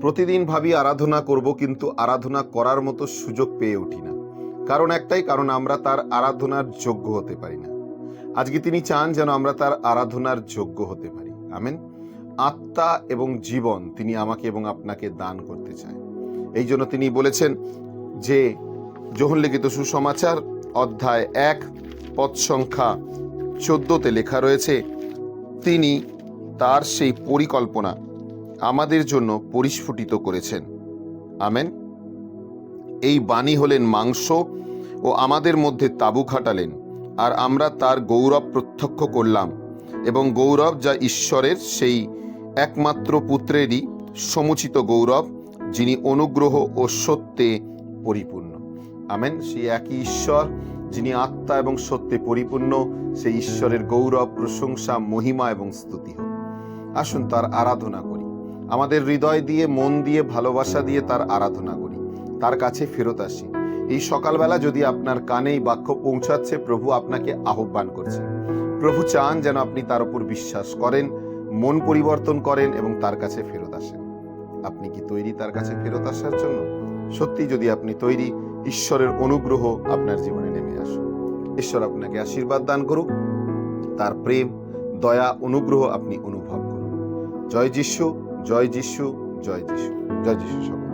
প্রতিদিন ভাবি আরাধনা করব, কিন্তু আরাধনা করার মতো সুযোগ পেয়ে উঠি না। কারণ একটাই, কারণ আমরা তার আরাধনার যোগ্য হতে পারি না। আজকে তিনি চান যেন আমরা তার আরাধনার যোগ্য হতে পারি। আমেন। আত্মা এবং জীবন তিনি আমাকে এবং আপনাকে দান করতে চায়। এই জন্য তিনি বলেছেন যে লিখিত সুসমাচার অধ্যায় এক, পদ সংখ্যা চোদ্দতে লেখা রয়েছে, তিনি তার সেই পরিকল্পনা আমাদের জন্য পরিস্ফুটিত করেছেন। আমেন। এই বাণী হলেন মাংস ও আমাদের মধ্যে তাবু খাটালেন, আর আমরা তার গৌরব প্রত্যক্ষ করলাম এবং গৌরব যা ঈশ্বরের সেই একমাত্র পুত্রেরই সমুচিত গৌরব, যিনি অনুগ্রহ ও সত্যে পরিপূর্ণ। আমেন। সেই একই ঈশ্বর, যিনি আত্মা এবং সত্যে পরিপূর্ণ, সেই ঈশ্বরের গৌরব, প্রশংসা, মহিমা এবং স্তুতি হোক। আসুন তার আরাধনা করি। আমাদের হৃদয় দিয়ে, মন দিয়ে, ভালোবাসা দিয়ে তার আরাধনা করি, তার কাছে ফেরত আসি। এই সকালবেলা যদি আপনার কানে এই বাক্য পৌঁছাচ্ছে, প্রভু আপনাকে আহ্বান করছে। প্রভু চান যেন আপনি তার উপর বিশ্বাস করেন, মন পরিবর্তন করেন এবং তার কাছে ফেরত আসেন। আপনি কি তৈরি তার কাছে ফেরত আসার জন্য? সত্যি যদি আপনি তৈরি, ঈশ্বরের অনুগ্রহ আপনার জীবনে নেমে আসুন ঈশ্বর আপনাকে আশীর্বাদ দান করুক। তার প্রেম, দয়া, অনুগ্রহ আপনি অনুভব করুন। জয় যিশু। জয় যিশু জয় যিশু জয় যিশু সবাই।